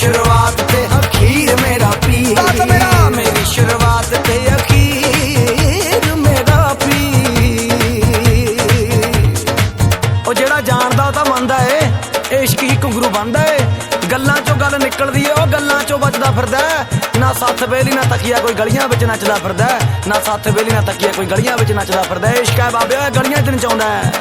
ਸ਼ੁਰੂਆਤ ਤੇ ਸ਼ੁਰੂਆਤ ਤੇ ਉਹ ਜਿਹੜਾ ਜਾਣਦਾ ਤਾਂ ਮੰਨਦਾ ਏ ਇਸ਼ਕ ਹੀ ਘੁੰਗਰੂ ਬੰਦਾ ਏ। ਗੱਲਾਂ ਚੋਂ ਗੱਲ ਨਿਕਲਦੀ ਏ ਉਹ ਗੱਲਾਂ ਚੋਂ ਬਚਦਾ ਫਿਰਦਾ ਨਾ ਸੱਤ ਵੇਲੀ ਨਾ ਤੱਕੀਆ ਕੋਈ ਗਲੀਆਂ ਵਿੱਚ ਨੱਚਦਾ ਫਿਰਦਾ ਨਾ ਸੱਤ ਵੇਲੀ ਨਾ ਤਕੀਆ ਕੋਈ ਗਲੀਆਂ ਵਿੱਚ ਨੱਚਦਾ ਫਿਰਦਾ ਇਸ਼ਕ ਹੈ ਬਾਬੇ ਗਲੀਆਂ 'ਚ ਨਚਾਉਂਦਾ ਹੈ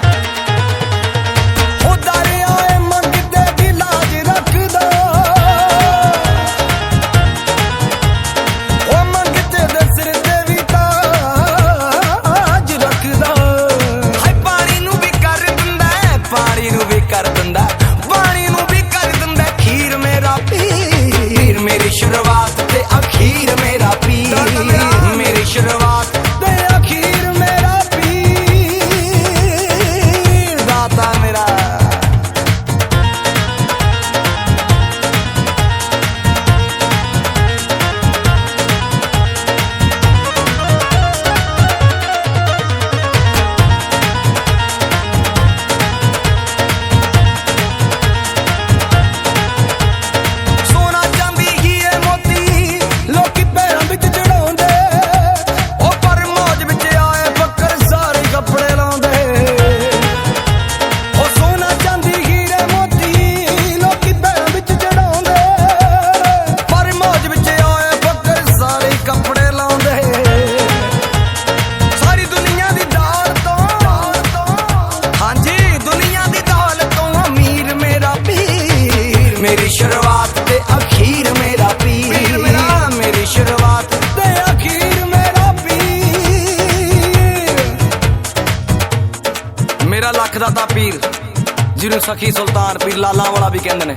ਜਿਹਨੂੰ ਸਖੀ ਸੁਲਤਾਨ ਪੀਰ ਲਾਲਾ ਵਾਲਾ ਵੀ ਕਹਿੰਦੇ ਨੇ।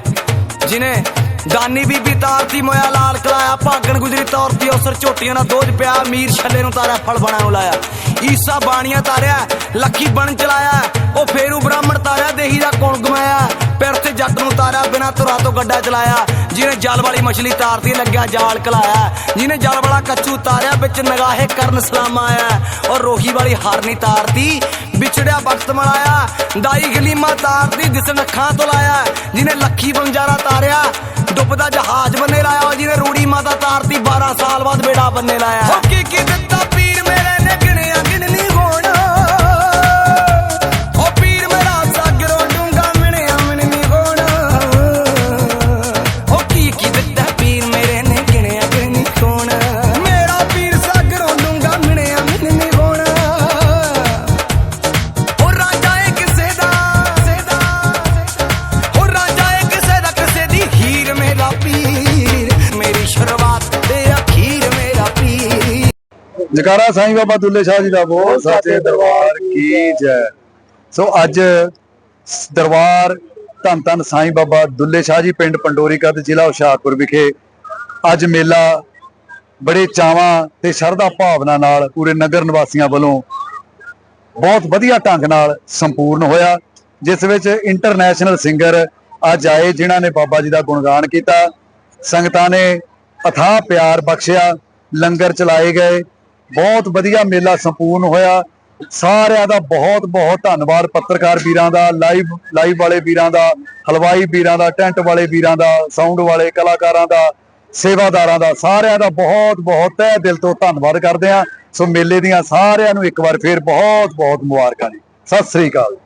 ਜਿਨੇ ਦਾਨੀ ਬੀਬੀ ਤਾਰਤੀ ਮੋਇਆ ਲਾਲ ਕਲਾਇਆ, ਭਾਗਣ ਗੁਜਰੀ ਤੌਰਤੀ ਉਸਰ ਝੋਟੀਆਂ ਦਾ ਦੋਜ ਪਿਆ, ਮੀਰ ਛੱਲੇ ਨੂੰ ਤਾਰਿਆ, ਫਲ ਬਣਾ ਨੂੰ ਈਸਾ ਬਾਣੀਆਂ ਤਾਰਿਆ, ਲੱਖੀ ਬਣ ਚਲਾਇਆ, ਉਹ ਫੇਰੂ ਬ੍ਰਾਹਮਣ ਤਾਰਿਆ, ਦੇਹੀ ਦਾ ਕੌਣ ਗਮਾਇਆ। ਪੈਰ ਤੇ ਜੱਟ ਨੂੰ ਤਾਰਿਆ, ਬਿਨਾ ਤੁਰਾ ਤੋਂ ਗੱਡਾ ਚਲਾਇਆ। ਜਿਹਨੇ ਜਲ ਵਾਲੀ ਮਛਲੀ ਤਾਰਤੀ, ਲੱਗਿਆ ਜਾਲ ਕਲਾਇਆ। ਜਿਹਨੇ ਜਲ ਵਾਲਾ ਕੱਚੂ ਤਾਰਿਆ, ਵਿੱਚ ਨਗਾਹੇ ਕਰਨ ਸਲਾਮ ਆਇਆ। ਔਰ ਰੋਹੀ ਵਾਲੀ ਹਾਰਨੀ ਤਾਰਤੀ ਵਿਛੜਿਆ ਵਕਤ ਮਨਾਇਆ। ਦਾਈ ਗਲੀਮਾ ਤਾਰਦੀ ਦਿਸਣ ਅੱਖਾਂ ਤੋਂ ਲਾਇਆ। ਜਿਹਨੇ ਲੱਖੀ ਬੰਜਾਰਾ ਤਾਰਿਆ। ਡੁੱਬਦਾ ਜਹਾਜ਼ ਬੰਨੇ ਲਾਇਆ। ਜਿਹਨੇ ਰੂੜੀ ਮਾਤਾ ਤਾਰਤੀ 12 ਸਾਲ ਬਾਅਦ ਬੇੜਾ ਬੰਨੇ ਲਾਇਆ। ਜਕਾਰਾ ਸਾਈਂ ਬਾਬਾ ਦੁੱਲੇ ਸ਼ਾਹ ਜੀ ਦਾ ਬੋਲ ਸੱਚੇ ਦਰਬਾਰ ਕੀ ਜੈ। ਸੋ ਅੱਜ ਦਰਬਾਰ ਧੰਨ ਧੰਨ ਸਾਈਂ ਬਾਬਾ ਦੁੱਲੇ ਸ਼ਾਹ ਜੀ ਪਿੰਡ ਪੰਡੋਰੀ ਕਾ ਤੇ ਜ਼ਿਲ੍ਹਾ ਹੁਸ਼ਿਆਰਪੁਰ ਵਿਖੇ ਅੱਜ ਮੇਲਾ ਬੜੇ ਚਾਵਾਂ ਤੇ ਸ਼ਰਧਾ ਭਾਵਨਾ ਨਾਲ ਪੂਰੇ ਨਗਰ ਨਿਵਾਸੀਆਂ ਵੱਲੋਂ ਬਹੁਤ ਵਧੀਆ ਢੰਗ ਨਾਲ ਸੰਪੂਰਨ ਹੋਇਆ ਜਿਸ ਵਿੱਚ ਇੰਟਰਨੈਸ਼ਨਲ ਸਿੰਗਰ ਅੱਜ ਆਏ ਜਿਨ੍ਹਾਂ ਨੇ ਬਾਬਾ ਜੀ ਦਾ ਗੁਣਗਾਨ ਕੀਤਾ। ਸੰਗਤਾਂ ਨੇ ਅਥਾਹ ਪਿਆਰ ਬਖਸ਼ਿਆ ਲੰਗਰ ਚਲਾਏ ਗਏ ਬਹੁਤ ਵਧੀਆ ਮੇਲਾ ਸੰਪੂਰਨ ਹੋਇਆ। ਸਾਰਿਆਂ ਦਾ ਬਹੁਤ ਬਹੁਤ ਧੰਨਵਾਦ ਪੱਤਰਕਾਰ ਵੀਰਾਂ ਦਾ, ਲਾਈਵ ਲਾਈਵ ਵਾਲੇ ਵੀਰਾਂ ਦਾ, ਹਲਵਾਈ ਵੀਰਾਂ ਦਾ, ਟੈਂਟ ਵਾਲੇ ਵੀਰਾਂ ਦਾ, ਸਾਊਂਡ ਵਾਲੇ ਕਲਾਕਾਰਾਂ ਦਾ, ਸੇਵਾਦਾਰਾਂ ਦਾ, ਸਾਰਿਆਂ ਦਾ ਬਹੁਤ ਬਹੁਤ ਤਹਿ ਦਿਲ ਤੋਂ ਧੰਨਵਾਦ ਕਰਦੇ ਹਾਂ। ਸੋ ਮੇਲੇ ਦੀਆਂ ਸਾਰਿਆਂ ਨੂੰ ਇੱਕ ਵਾਰ ਫੇਰ ਬਹੁਤ ਬਹੁਤ ਮੁਬਾਰਕਾਂ ਜੀ। ਸਤਿ ਸ੍ਰੀ ਅਕਾਲ।